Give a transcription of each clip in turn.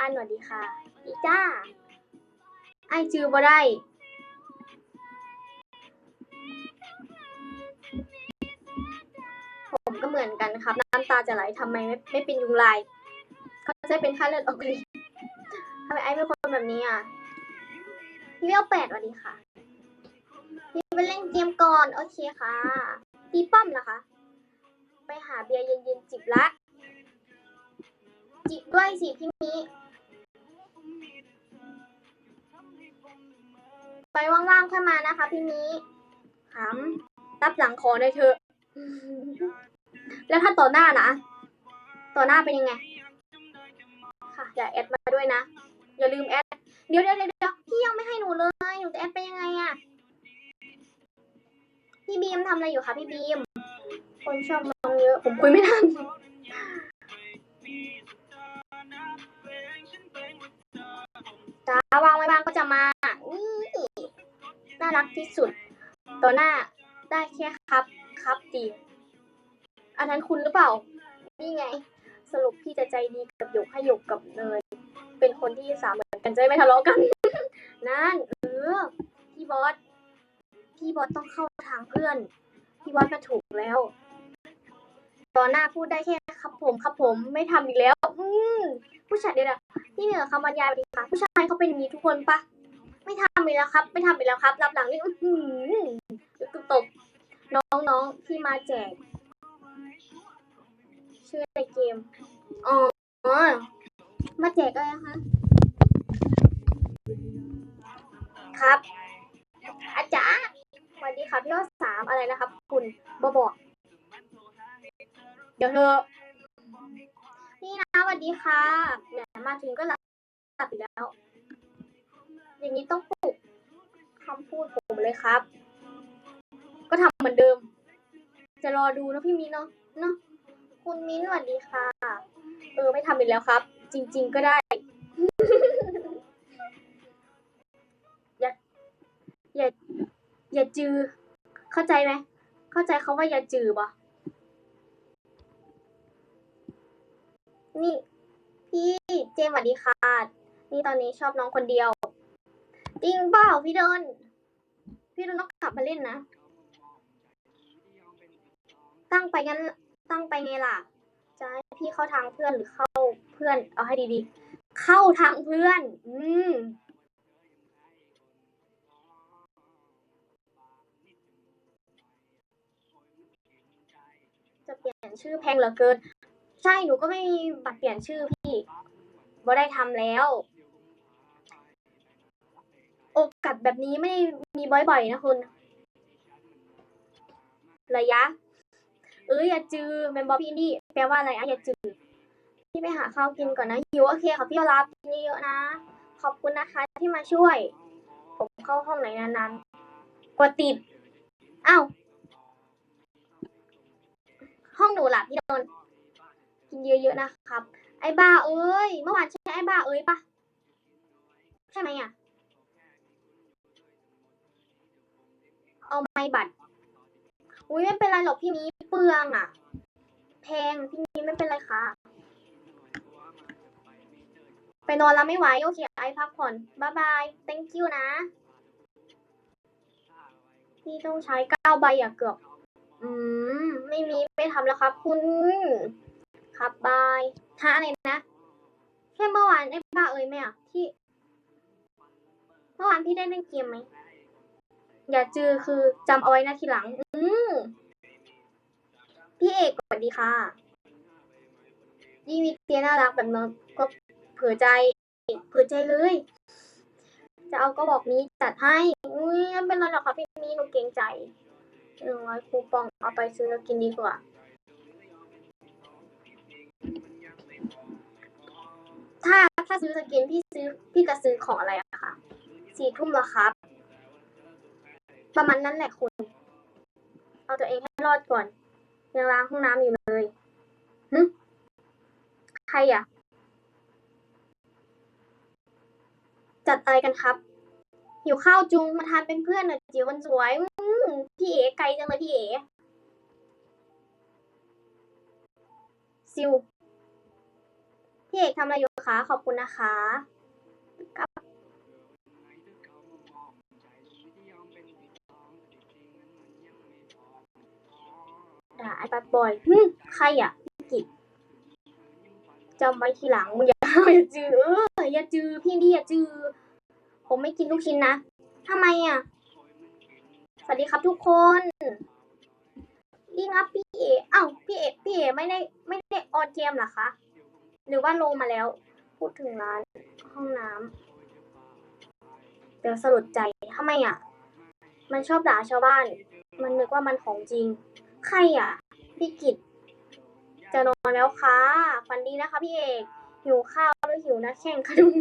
อันสวัสดีค่ะอีจ้า ไอจือบ่ได้ผมก็เหมือนกันครับ น้ำตาจะไหลทำไมไม่ไม่เป็นยุงลาย เขาจะเป็นค่าเลือดออกฤทธิ์ทำไมไอเป็นคนแบบนี้อะพี่เวลแปดสวัสดีค่ะพี่ไปเล่นเกมก่อน โอเคค่ะตีป้อมนะคะ ไปหาเบียร์เย็นๆจิบละ จิด้วยสิพี่มิไปว่างๆค่อยมานะคะพี่มิขำรับหลังขอได้เถอะแล้วถ้าต่อหน้านะ ต่อหน้าเป็นยังไง ค่ะอย่าแอดมาด้วยนะ อย่าลืมแอดเดี๋ยวเดี๋ยวเดี๋ยวเดี๋ยวพี่ยังไม่ให้หนูเลย หนูจะแอดไปยังไงอะพี่บีมทำอะไรอยู่คะพี่บีม คนชอบน้องเยอะ ผมคุยไม่ทัน ก็จะมา นี่น่ารักที่สุด ต่อหน้าได้แค่ครับครับดีอันนั้นคุณหรือเปล่า นี่ไง สรุปพี่จะใจดีกับหยกให้หยกกับเนยเป็นคนที่สามเหมือนกันจะไม่ทะเลาะกัน นั่นเออพี่บอสพี่บอสต้องเข้าทางเพื่อน พี่บอสมาถูกแล้วตอนหน้าพูดได้แค่ ครับผมครับผมไม่ทำอีกแล้ว อืมผู้ชายเดี๋ยวนี่เหนือคำบรรยายไปดีค่ะ ผู้ชายเขาเป็นอย่างนี้ทุกคนปะไม่ทำอีกแล้วครับ ไม่ทำอีกแล้วครับ รับหลังนี่อื้อหือเดี๋ยวกูตบน้องๆที่มาแจก ชื่อในเกมอ๋อมาแจกอะไรคะครับ อาจารย์สวัสดีค่ะพี่ยอดสามอะไรนะครับ คุณบอบอก เดี๋ยวเธอ ดีค่ะแหมมาถึงก็หลับอีกแล้ว อย่างนี้ต้องปลุกคำพูดผมเลยครับ ก็ทำเหมือนเดิม จะรอดูนะพี่มิ้นเนาะเนาะคุณมิ้นสวัสดีค่ะ เออไม่ทำอีกแล้วครับ จริง ๆ ก็ได้ อย่าอย่าอย่าจือ เข้าใจไหมเข้าใจเขาว่าอย่าจือปะนี่ พี่เจมส์สวัสดีค่ะ นี่ตอนนี้ชอบน้องคนเดียว จริงเปล่าพี่เดิน พี่เดินต้องกลับมาเล่นนะ ตั้งไปงั้นตั้งไปไงล่ะ จะให้พี่เข้าทางเพื่อนหรือเข้าเพื่อน เอาให้ดีๆ เข้าทางเพื่อน อืมจะเปลี่ยนชื่อแพงเหลือเกิน ใช่หนูก็ไม่มีบัตรเปลี่ยนชื่อ บ่ได้ทำแล้ว โอกาสแบบนี้ไม่มีบ่อยๆนะคุณ ระยะ เอ้ยอย่าจือแมนบอพี่นี่แปลว่าอะไรอะอย่าจือพี่ไปหาข้าวกินก่อนนะหิวโอเคค่ะพี่รับกินเยอะๆนะ ขอบคุณนะคะที่มาช่วย ผมเข้าห้องไหนนั้นๆกดติดอ้าวห้องหนูหลับพี่โดนกินเยอะๆนะครับ ไอ้บ้าเอ้ย เมื่อวานใช่ไอ้บ้าเอ้ยปะใช่ไหมอะ เอาไม้บัตร อุ้ยไม่เป็นไรหรอกพี่มีเปลืองอะ แพงพี่มีไม่เป็นไรค่ะ ไปนอนแล้วไม่ไหวโอเคไอพักผ่อนบายบาย thank you นะ พี่ต้องใช้เก้าใบอะเกือบ อืม ไม่มีไม่ทำแล้วครับคุณ ครับบาย ฮะอะไรนะแค่เมื่อวานไอ้บ้าเอ้ยไหมอะที่ เมื่อวานพี่ได้เล่นเกมไหม อย่าจือคือจำเอาไว้นะทีหลัง อืมพี่เอกสวัสดีค่ะยี่วิเตียน่ารักแบบนั้นก็เผื่อใจเผื่อใจเลย จะเอาก็บอกนี้จัดให้อุ้ยไม่เป็นไรหรอกค่ะพี่มีหนูเกรงใจหนึ่งร้อยคูปองเอาไปซื้อแล้วกินดีกว่า ถ้าซื้อสกินพี่ซื้อพี่จะซื้อของอะไรอะคะสี่ทุ่มแล้วครับ ประมาณนั้นแหละคุณ เอาตัวเองให้รอดก่อน ยังล้างห้องน้ำอยู่เลยหึใครอะจัดอะไรกันครับ หิวข้าวจุงมาทานเป็นเพื่อนหน่อยจิ๋วคนสวยพี่เอ๋ไกลจังเลยพี่เอ๋ซิว พี่เอกทำอะไรอยู่คะ ขอบคุณนะคะครับด่าไอ้ปัดบอยหึใครอะพี่กิจจำไว้ทีหลังมึงอย่าอย่าจือเอออย่าจือพี่ดีอย่าจือ ผมไม่กินลูกชิ้นนะทำไมอะ สวัสดีครับทุกคนดีครับพี่เออ้าวพี่เอพี่เอไม่ได้ไม่ได้ออนเกมหรอคะ หรือว่าลงมาแล้ว พูดถึงร้านห้องน้ำเดี๋ยวสลดใจทำไมอะ มันชอบด่าชาวบ้าน มันนึกว่ามันของจริง ใครอะ พี่กิจจะนอนแล้วค่ะฝันดีนะคะพี่เอกหิวข้าวหรือหิวนะแข่งขนม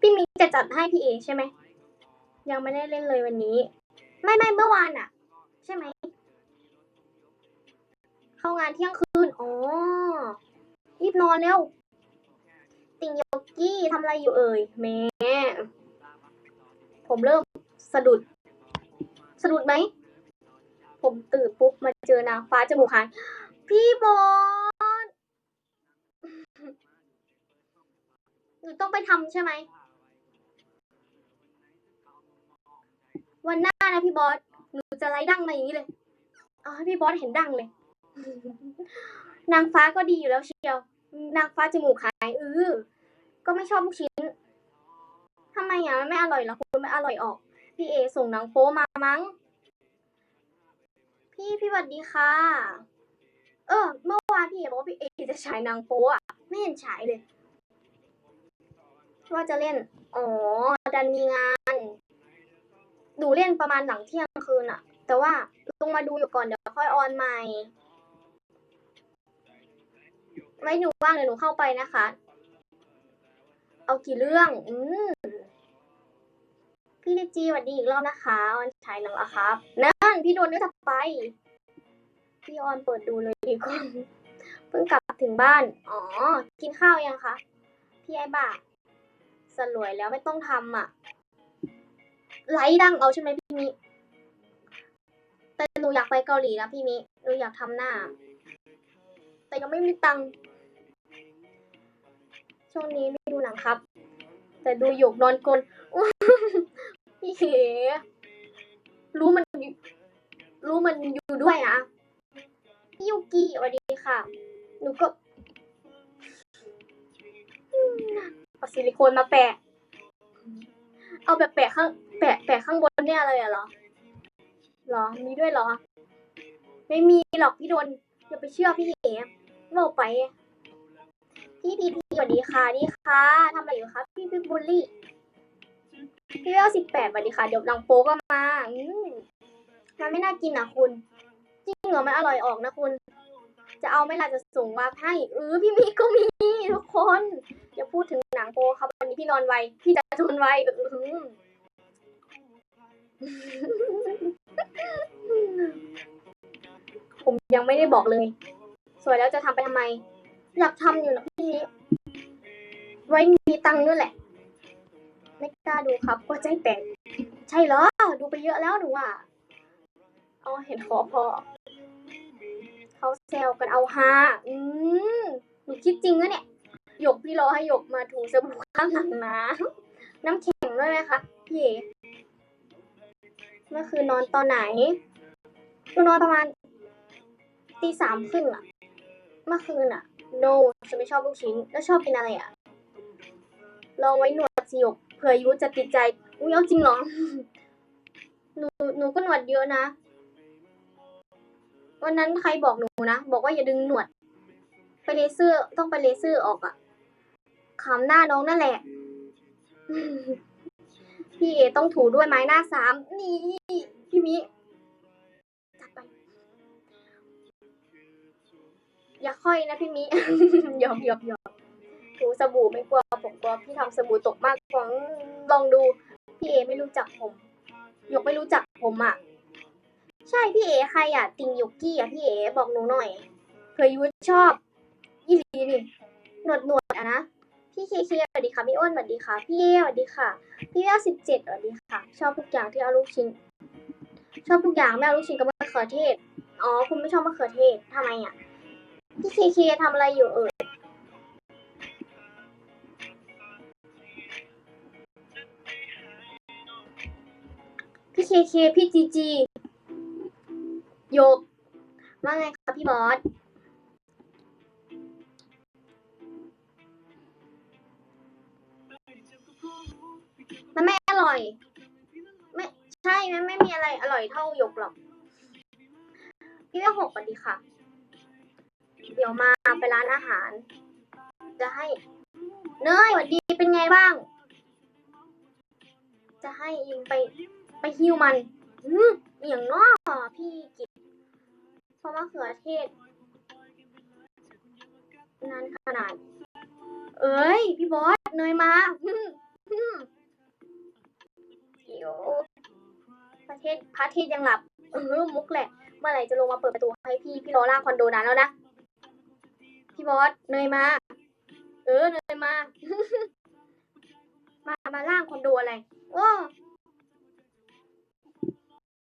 พี่มิกจะจัดให้พี่เอกใช่ไหมยังไม่ได้เล่นเลยวันนี้ ไม่ไม่เมื่อวานอะ ใช่ไหม เข้างานเที่ยงคืน อ๋อ รีบนอนแล้ว ติงโยกี้ทำอะไรอยู่เอ่ยแม่ผมเริ่มสะดุด สะดุดไหม ผมตื่นปุ๊บมาเจอนางฟ้าจมูกหาย พี่บอสหนูต้องไปทำใช่ไหม วันหน้านะพี่บอส หนูจะไล่ดังมาอย่างนี้เลย เอาให้พี่บอสเห็นดังเลย นางฟ้าก็ดีอยู่แล้วเชียว นางฟ้าจมูกหายเออก็ไม่ชอบลูกชิ้นทำไมอะมันไม่อร่อยหรอคุณไม่อร่อยออก พี่เอส่งหนังโป๊มามั้ง พี่พี่สวัสดีค่ะ เออ เมื่อวานพี่เอบอกว่าพี่เอจะฉายหนังโป๊อะไม่เห็นฉายเลยว่าจะเล่น อ๋อ ดันมีงานดูเล่นประมาณหลังเที่ยงคืนอะแต่ว่าลงมาดูอยู่ก่อนเดี๋ยวค่อยออนใหม่ ไว้หนูว่างเดี๋ยวหนูเข้าไปนะคะ เอากี่เรื่อง อืมพี่ลิจีสวัสดีอีกรอบนะคะออนฉายหนังแล้วครับ นั่น พี่โดนก็จะไป พี่ออนเปิดดูเลยดีกว่าเพิ่งกลับถึงบ้าน อ๋อ กินข้าวยังคะ พี่ไอ้บ่าสลวยแล้วไม่ต้องทำอะ ไลฟ์ดังเอาใช่ไหมพี่มิแต่หนูอยากไปเกาหลีนะพี่มิหนูอยากทำหน้า แต่ยังไม่มีตังค์ ช่วงนี้ไม่ดูหนังครับ แต่ดูหยกนอนกลนพี่เขรู้มัน รู้มันอยู่ด้วยอะพี่ยูกิสวัสดีค่ะ หนูก็เอาซิลิโคนมาแปะ เอาแบบแปะข้าง แปะ แปะข้างบนเนี่ยเลยอะเหรอ เหรอ มีด้วยเหรอ ไม่มีหรอกพี่โดนอย่าไปเชื่อพี่เอ๋บอกไป พี่พี วัสดีค่ะดีค่ะทำอะไรอยู่คะพี่พี่บุลลี่พี่เวลสิบแปดสวัสดีค่ะเดี๋ยวหลังโป๊ก็มาอืมมันไม่น่ากินอะคุณจริงเหรอมันอร่อยออกนะคุณ จะเอาไม่ล่ะจะส่งมาให้เออพี่มีก็มีทุกคนอย่าพูดถึงหนังโป๊ครับวันนี้พี่นอนไวพี่จะทนไวเออผมยังไม่ได้บอกเลย สวยแล้วจะทำไปทำไม อยากทำอยู่นะ ไว้มีตังค์ด้วยแหละ ไม่กล้าดูครับก็ใจแตกใช่เหรอ ดูไปเยอะแล้วหนูอะเอาเห็นขอพอ เขาแซวกันเอาฮาอืมหนูคิดจริงนะเนี่ย หยกพี่รอให้หยกมาถูสบู่ข้างหลังนะน้ำแข็งด้วยไหมคะพี่เอเมื่อคืนนอนตอนไหนหนูนอนประมาณตีสามครึ่งอะเมื่อคืนอะ no ฉันไม่ชอบลูกชิ้น แล้วชอบกินอะไรอะ ลองไว้หนวดสิหยกเผื่อยุจะติดใจ อุ้ยเอาจริงเหรอ หนูหนูก็หนวดเยอะนะ วันนั้นใครบอกหนูนะ บอกว่าอย่าดึงหนวด ไปเลเซอร์ต้องไปเลเซอร์ออกอะขำหน้าน้องนั่นแหละ พี่เอต้องถูด้วยไม้หน้าสามนี่พี่มิจัดไป อย่าค่อยนะพี่มิหยอกหยอกหยอก ถูสบู่ไม่กลัวผมกลัวพี่ทำสบู่ตกมากกว่าอืมลองดู พี่เอไม่รู้จักผมหยกไม่รู้จักผมอะ ใช่พี่เอใครอะ ติงยกกี้อะพี่เอบอกหนูหน่อยเผื่อยูชอบยี่ลีนี่หนวดหนวดอะนะพี่เคเคสวัสดีค่ะพี่อ้นสวัสดีค่ะ พี่เอสวัสดีค่ะ พี่เอสิบเจ็ดสวัสดีค่ะ ชอบทุกอย่างที่เอาลูกชิ้น ชอบทุกอย่างไม่เอาลูกชิ้นกับมะเขือเทศ อ๋อ คุณไม่ชอบมะเขือเทศทำไมอะ พี่เคเคทำอะไรอยู่เอ่ย เคพี่จีจีโยกว่าไงคะพี่บอสมันไม่อร่อย ไม่ใช่มันไม่มีอะไรอร่อยเท่าหยกหรอก พี่แม่หกสวัสดีค่ะ เดี๋ยวมาไปร้านอาหาร จะให้ เนยสวัสดีเป็นไงบ้าง จะให้ยิงไป ไปฮิวมันอืมอหย่างน้อพี่กิตเพราะมะเขือเทศนานขนาด เอ้ย พี่บอสเนยมาอืมอืมเดี๋ยวประเทศพระเทศยังหลับ เออมุกแหละ เมื่อไหร่จะลงมาเปิดประตูให้พี่ พี่รอล่างคอนโดนานแล้วนะ พี่บอสเนยมา เออเนยมา มามาล่างคอนโดอะไร โอ้